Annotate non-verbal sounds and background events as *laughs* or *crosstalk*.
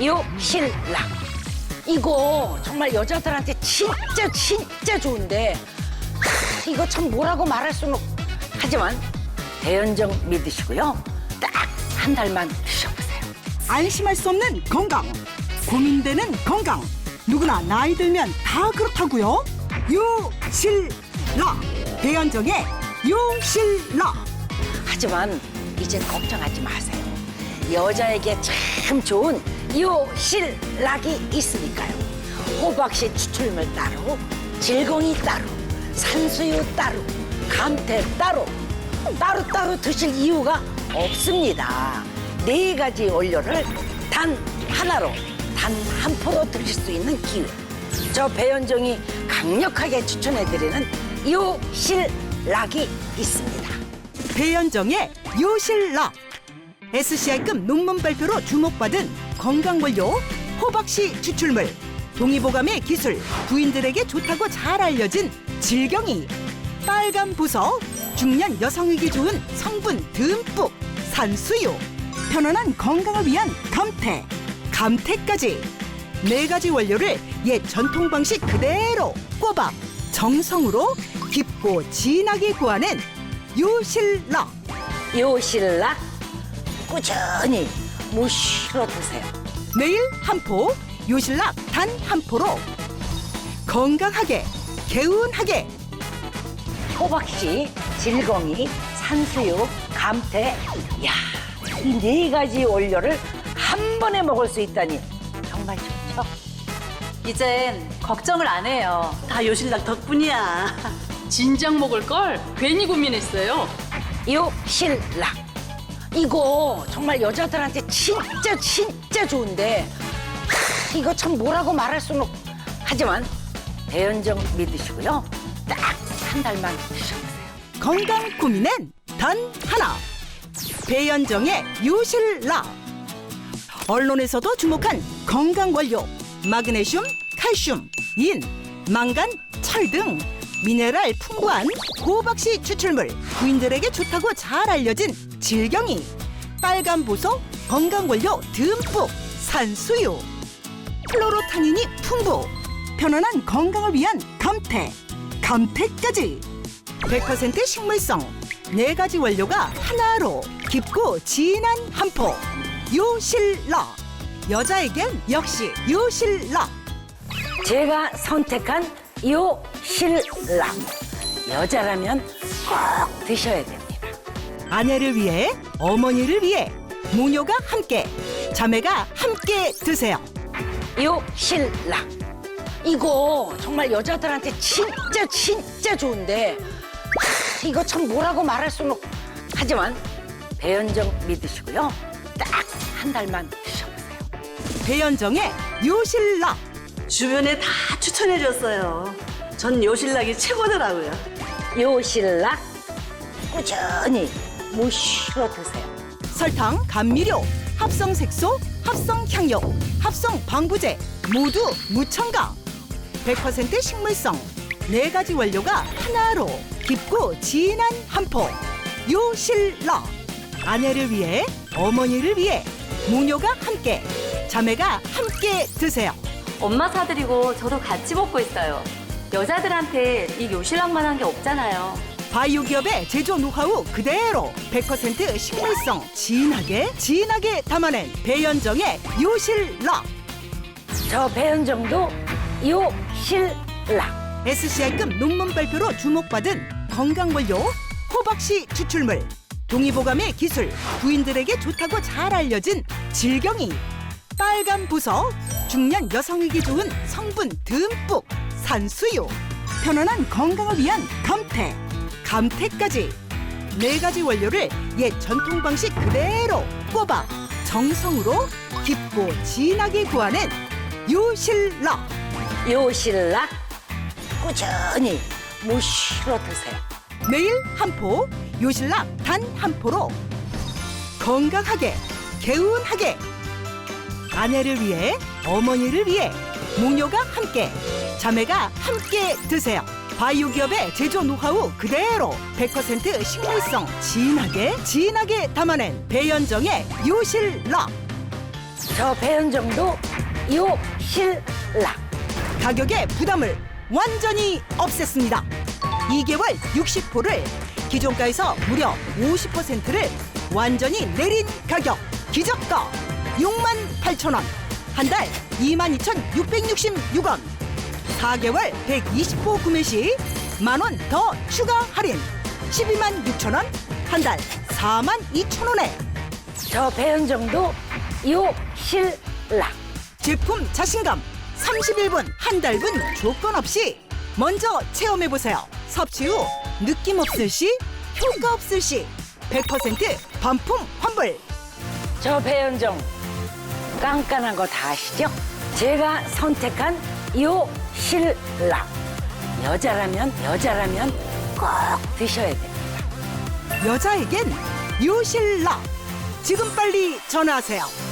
요신락 이거 정말 여자들한테 진짜 진짜 좋은데 하, 이거 참 뭐라고 말할 수는 없- 하지만 대연정 믿으시고요. 딱 한 달만 드셔보세요. 안심할 수 없는 건강. 고민되는 건강. 누구나 나이 들면 다 그렇다고요. 요실라. 배현정의 요실라. 하지만 이젠 걱정하지 마세요. 여자에게 참 좋은 요실락이 있으니까요. 호박씨 추출물 따로 질공이 따로 산수유 따로 감태 따로 따로 따로 드실 이유가 없습니다. 네 가지 원료를 단 하나로 단 한 포로 드실 수 있는 기회. 저 배현정이 강력하게 추천해드리는 요실락이 있습니다. 배현정의 요실라 SCI급 논문 발표로 주목받은 건강원료 호박씨 추출물 동의보감의 기술 부인들에게 좋다고 잘 알려진 질경이 빨간 부서 중년 여성에게 좋은 성분 듬뿍 산수유 편안한 건강을 위한 감태 감태까지. 네 가지 원료를 옛 전통 방식 그대로 꼬박 정성으로 깊고 진하게 구하는 요실라. 요실락 꾸준히 무시로 드세요. 매일 한 포 요실락 단 한 포로 건강하게 개운하게 호박씨, 질거미, 산수유, 감태. 야, 이 네 가지 원료를 한 번에 먹을 수 있다니 정말 좋죠. 이젠 걱정을 안 해요. 다 요실락 덕분이야. *laughs* 진작 먹을 걸 괜히 고민했어요. 요실락. 이거 정말 여자들한테 진짜 진짜 좋은데 하, 이거 참 뭐라고 말할 수는 없... 하지만 대연정 믿으시고요. 딱 한 달만 드셔보세요. 건강 고민엔 단 하나 배현정의 요실라 언론에서도 주목한 건강 원료 마그네슘, 칼슘, 인, 망간, 철 등 미네랄 풍부한 호박씨 추출물 부인들에게 좋다고 잘 알려진 질경이 빨간 보석 건강 원료 듬뿍 산수유 플로로타닌이 풍부 편안한 건강을 위한 감태 감태까지 100% 식물성 네 가지 원료가 하나로 깊고 진한 한포 요실라. 여자에겐 역시 요실라. 제가 선택한 요실락 여자라면 꼭 드셔야 됩니다. 아내를 위해 어머니를 위해 모녀가 함께 자매가 함께 드세요 요실락 이거 정말 여자들한테 진짜 진짜 좋은데 하, 이거 참 뭐라고 말할 수는 없... 하지만 배연정 믿으시고요. 딱 한 달만 드셔보세요. 배현정의 요실라 주변에 다 추천해줬어요. 전 요실락이 최고더라고요. 요실락 꾸준히 무시로 드세요. 설탕, 감미료, 합성 색소, 합성 향료, 합성 방부제 모두 무첨가. 100% 식물성 네 가지 원료가 하나로 깊고 진한 한 포. 요실라 아내를 위해 어머니를 위해 모녀가 함께 자매가 함께 드세요. 엄마 사드리고 저도 같이 먹고 있어요. 여자들한테 이 요실락만한 게 없잖아요. 바이오 기업의 제조 노하우 그대로 100% 식물성 진하게 진하게 담아낸 배현정의 요실라 저 배연정도 요실락. SCI급 논문 발표로 주목받은 건강원료 호박씨 추출물 동의보감의 기술 부인들에게 좋다고 잘 알려진 질경이 빨간 부서 중년 여성에게 좋은 성분 듬뿍 산수유 편안한 건강을 위한 감태 감태까지 네 가지 원료를 옛 전통 방식 그대로 꼬박 정성으로 깊고 진하게 구하는 요실라 요실락 꾸준히 무시로 드세요. 매일 한 포, 요실락 단 한 포로 건강하게, 개운하게 아내를 위해, 어머니를 위해 모녀가 함께, 자매가 함께 드세요. 바이오 기업의 제조 노하우 그대로 100% 식물성 진하게 진하게 담아낸 배현정의 요실락 저 배현정도 요 신라. 가격의 부담을 완전히 없앴습니다. 2개월 60호를 기존가에서 무려 50%를 완전히 내린 가격 기저가 6만 8천 원. 한 달 22,666원. 4개월 120호 구매 시 만 원 더 추가 할인 12만 6천 원. 한 달 4만 2천 원에 저 배현정도 요 신라. 제품 자신감 31분 한 달분 조건 없이 먼저 체험해 보세요. 섭취 후 느낌 없을 시 효과 없을 시 100% 반품 환불. 저 배현정 깐깐한 거 다 아시죠? 제가 선택한 요 신라. 여자라면 여자라면 꼭 드셔야 됩니다. 여자에겐 요실라. 지금 빨리 전화하세요.